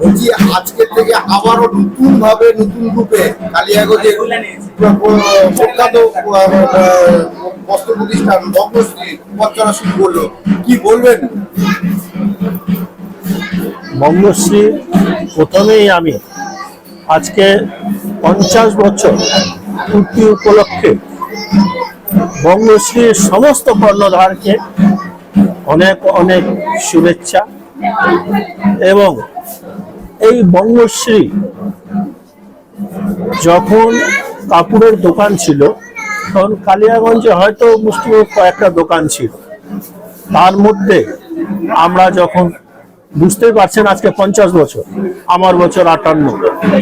বলছি আজকের থেকে আবারও নতুন ভাবে, নতুন রূপে কালিয়াগঞ্জের প্রখ্যাত বস্ত্র প্রতিষ্ঠান বঙ্গশ্রী পথ শুরু করল। কি বলবেন? বঙ্গশ্রী প্রথমেই আমি আজকে পঞ্চাশ বছর পূর্তি উপলক্ষে বঙ্গশ্রীর সমস্ত কর্ণধারকে অনেক অনেক শুভেচ্ছা এবং এই বঙ্গশ্রী যখন কাপড়ের দোকান ছিল, তখন কালিয়াগঞ্জে হয়তো মুষ্টিমেয় কয়েকটা দোকান ছিল। তার মধ্যে আমরা যখন বুঝতেই পারছেন আজকে পঞ্চাশ বছর, আমার বছর আটান্ন,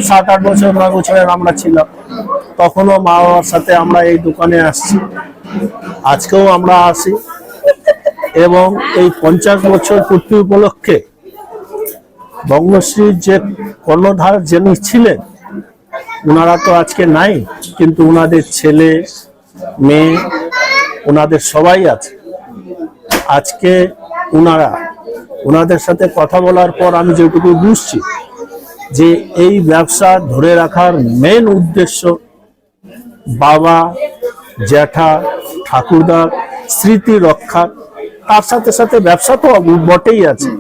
সাত আট বছর নয় বছরের আমরা ছিলাম। তখনও মা বাবার সাথে আমরা এই দোকানে আসছি। আজকেও আমরা আসি। এবং এই পঞ্চাশ বছর পূর্তি উপলক্ষে বঙ্গশ্রীর যে কর্ণধার যিনি ছিলেন ওনারা তো আজকে নাই, কিন্তু ওনাদের ছেলে, মেয়ে ওনাদের সবাই আছে। আজকে ওনারা ওনাদের সাথে কথা বলার পর আমি যেটুকু বুঝছি, যে এই ব্যবসা ধরে রাখার মেন উদ্দেশ্য বাবা, জ্যাঠা, ঠাকুরদার স্মৃতি রক্ষা তার সাথে সাথে ব্যবসা তো বটেই আছে।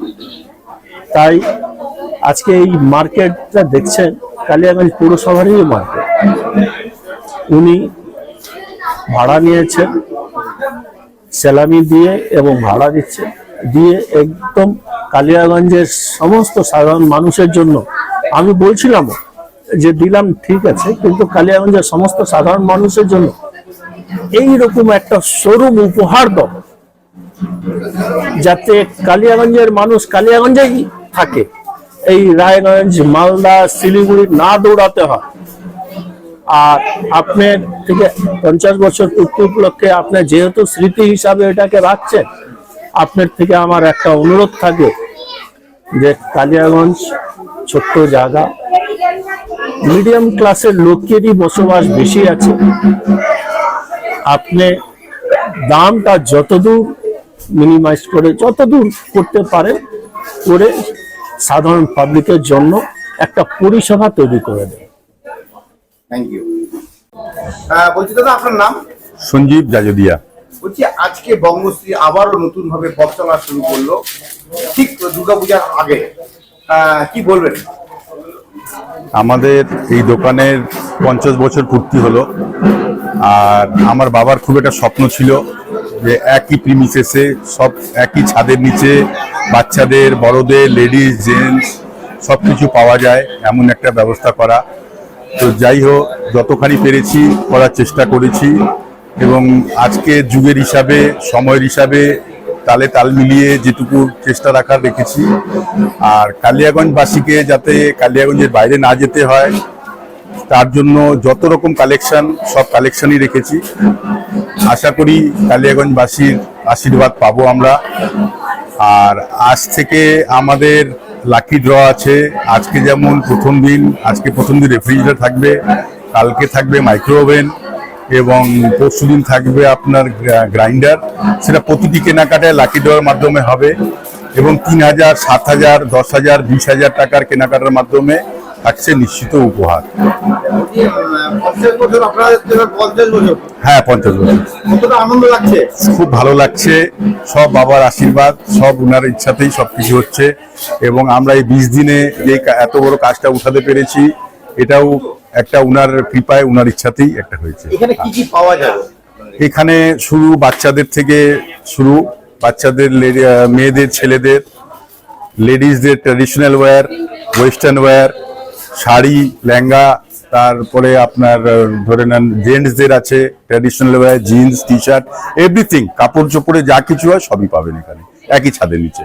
তাই আজকে এই মার্কেটটা দেখছেন, কালিয়াগঞ্জ পৌরসভারই মার্কেট। উনি ভাড়া নিয়েছেন সেলামি দিয়ে এবং ভাড়া দিচ্ছে, দিয়ে একদম কালিয়াগঞ্জের সমস্ত সাধারণ মানুষের জন্য। আমি বলছিলাম যে দিলাম ঠিক আছে, কিন্তু কালিয়াগঞ্জের সমস্ত সাধারণ মানুষের জন্য এই রকম একটা শোরুম উপহার দাও। যাতে কালিয়াগঞ্জের মানুষ কালিয়াগঞ্জেই থাকে। এই রায়গঞ্জ, মালদা, শিলিগুড়ি না দৌড়াতে হয়। আর আপনার থেকে পঞ্চাশ বছর পূর্তি উপলক্ষে আপনার যেহেতু স্মৃতি হিসাবে এটাকে রাখছেন, আপনার থেকে আমার একটা অনুরোধ থাকে যে কালিয়াগঞ্জ ছোট্ট জায়গা। মিডিয়াম ক্লাসের লোকেরই বসবাস বেশি আছে। আপনি দামটা যতদূর মিনিমাইজ করে যতদূর করতে পারে করে সাধারণ পাবলিকের জন্য একটা পরিষেবা তৈরি করে দেয়। থ্যাংক ইউ বলছি দাদা আপনার নাম? সঞ্জীব জাজদিয়া। বলছি আজকে বঙ্গশ্রী আবারও নতুন ভাবে পথ চলা শুরু করল। ঠিক দুর্গাপূজার আগে কি বলবেন? আমাদের এই দোকানের পঞ্চাশ বছর পূর্তি হলো আর আমার বাবার খুব একটা স্বপ্ন ছিল যে একই প্রিমিসেসে সব একই ছাদের নিচে বাচ্চাদের, বড়দের লেডিস জেন্টস সব কিছু পাওয়া যায়, এমন একটা ব্যবস্থা করা। তো যাই হোক, যতখানি পেরেছি করার চেষ্টা করেছি এবং আজকে যুগের হিসাবে, সময়ের হিসাবে তালে তাল মিলিয়ে যেটুকু চেষ্টা রাখার রেখেছি। আর কালিয়াগঞ্জবাসীকে যাতে কালিয়াগঞ্জের বাইরে না যেতে হয় তার জন্য যত রকম কালেকশন সব কালেকশনই রেখেছি। আশা করি কালিয়াগঞ্জবাসীর আশীর্বাদ পাবো আমরা। আর আজ থেকে আমাদের লাকি ড্র আছে। আজকে যেমন প্রথম দিন, আজকে প্রথম দিন রেফ্রিজারেটর থাকবে, কালকে থাকবে মাইক্রো ওভেন এবং পরশু দিন থাকবে আপনার গ্রাইন্ডার সেটা প্রতিটি কেনাকাটায় লাকি ড্রয়ের মাধ্যমে হবে, এবং তিন হাজার, সাত হাজার, দশ হাজার, বিশ হাজার টাকার কেনাকাটার মাধ্যমে থাকছে নিশ্চিত উপহার। হ্যাঁ পঞ্চাশ বছর। আনন্দ লাগছে? খুব ভালো লাগছে। সব বাবার আশীর্বাদ সব উনার ইচ্ছাতেই সব কিছু হচ্ছে। এবং আমরা এই বিশ দিনে যে এত বড় কাজটা উঠাতে পেরেছি এটাও একটা উনার কৃপায় উনার ইচ্ছাতেই একটা হয়েছে। এখানে কি কি পাওয়া যাবে এখানে শুরু বাচ্চাদের থেকে শুরু বাচ্চাদের মেয়েদের ছেলেদের লেডিসদের traditional wear western wear sari, lehenga, তারপরে আপনার ধরে নেন জেন্টসদের আছে traditional wear jeans T shirt everything কাপড় চোপড়ে যা কিছু হয় সবই পাবেন এখানে, একই ছাদের নিচে।